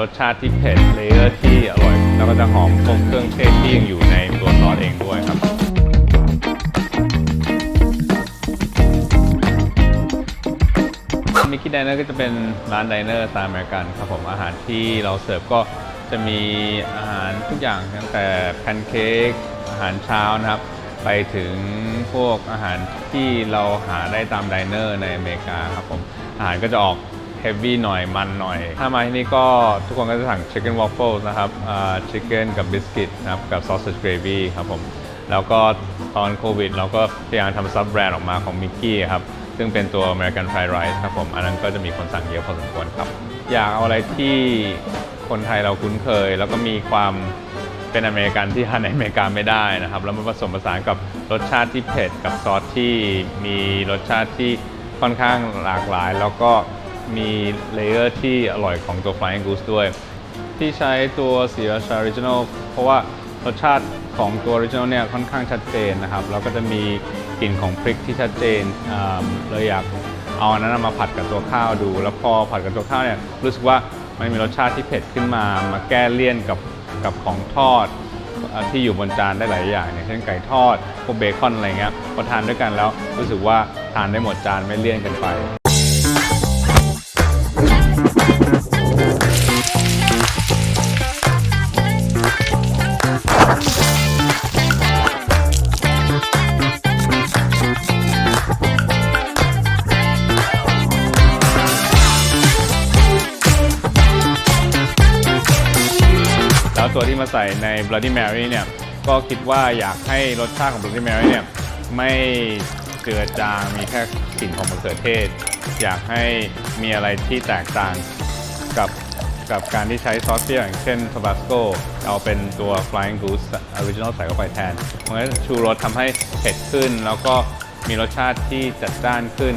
รสชาติที่เผ็ดเลเยอร์ที่อร่อย แล้วก็จะหอมพวกเครื่องเทศที่ยังอยู่ในตัวซอสเองด้วยครับมิกกี้ไดเนอร์ก็จะเป็นร้านไดเนอร์สไตล์อเมริกันครับผมอาหารที่เราเสิร์ฟก็จะมีอาหารทุกอย่างตั้งแต่แพนเค้กอาหารเช้านะครับ ไปถึงพวกอาหารที่เราหาได้ตามไดเนอร์ในอเมริกาครับผมอาหารก็จะออก เฮฟวี่หน่อยมันหน่อย ถ้ามาที่นี่ก็ทุกคนก็จะสั่ง Chicken Waffles นะครับชิคเก้นกับบิสกิตนะครับกับ Sausage Gravy ครับผม แล้วก็ตอนโควิด เราก็พยายามทำซับแบรนด์ออกมาของมิกกี้ครับซึ่งเป็นตัว American Fried Rice ครับผม อันนั้นก็จะมีคนสั่งเยอะพอสมควรครับ อยากเอาอะไรที่คนไทยเราคุ้นเคย แล้วก็มีความเป็นอเมริกันที่ทานในอเมริกาไม่ได้นะครับ แล้วมาผสมผสานกับรสชาติที่เผ็ดกับซอสที่มีรสชาติที่ค่อนข้างหลากหลาย แล้วก็ มีเลเยอร์ที่อร่อยของตัว Flying Goose ด้วย ที่ใช้ตัวสีราชาออริจินอลเพราะว่ารสชาติของตัวออริจินอลเนี่ยค่อนข้างชัดเจนนะครับ แล้วก็จะมีกลิ่นของพริกที่ชัดเจนอ่าเลยอยากเอาอันนั้นมาผัดกับตัวข้าวดู แล้วพอผัดกับตัวข้าวเนี่ยรู้สึกว่ามันมีรสชาติที่เผ็ดขึ้นมา มาแก้เลี่ยนกับกับของทอดอที่อยู่บนจานได้หลายอย่างอย่างเช่นไก่ทอดพวกเบคอนอะไรเงี้ยพอทานด้วยกันแล้วรู้สึกว่าทานได้หมดจานไม่เลี่ยนกันไป แล้วตัวที่มาใส่ใน Bloody Mary เนี่ยก็คิดว่าอยากให้รสชาติของ Bloody Mary เนี่ยไม่เจือจางมีแค่กลิ่นของมะเขือเทศ อยากให้มีอะไรที่แตกต่างกับกับการที่ใช้ซอสเปรี้ยวอย่างเช่น Tabasco เอาเป็นตัว Flying Goose Original ใส่เข้าไปแทนมันก็ชูรสทำให้เผ็ดขึ้น แล้วก็มีรสชาติที่จัดจ้านขึ้น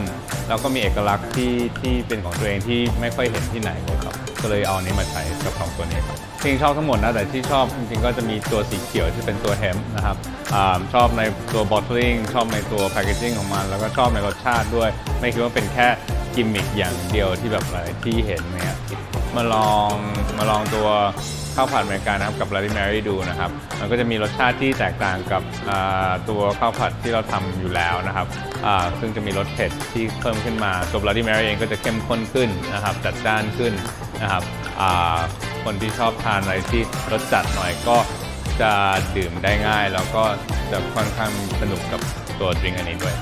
แล้วก็มีเอกลักษณ์ที่ที่เป็นของตัวเองที่ไม่ค่อยเห็นที่ไหนเลยครับ ก็เลยเอาอันนี้มาใช้กับสองตัวนี้ครับจริงชอบทั้งหมดนะแต่ที่ชอบจริงๆก็จะมีตัวสีเขียวที่เป็นตัวแฮมนะครับอชอบในตัว bottling ชอบในตัว packaging ของมัน แล้วก็ชอบในรสชาติด้วย ไม่คิดว่าเป็นแค่กิมมิคอย่างเดียวที่แบบอะไรที่เห็นเนี่ยมาลองมาลองตัว ข้าวผัดอเมริกันนะครับกับ Bloody Mary ดูนะครับ มันก็จะมีรสชาติที่แตกต่างกับตัวข้าวผัดที่เราทำอยู่แล้วนะครับซึ่งจะมีรสเผ็ดที่เพิ่มขึ้นมาตัว Bloody Mary เองก็จะเข้มข้นขึ้นนะครับ จัดจ้านขึ้นนะครับคนที่ชอบทานอะไรที่รสจัดหน่อยก็จะดื่มได้ง่าย แล้วก็จะค่อนข้างสนุกกับตัวดริงอันนี้ด้วย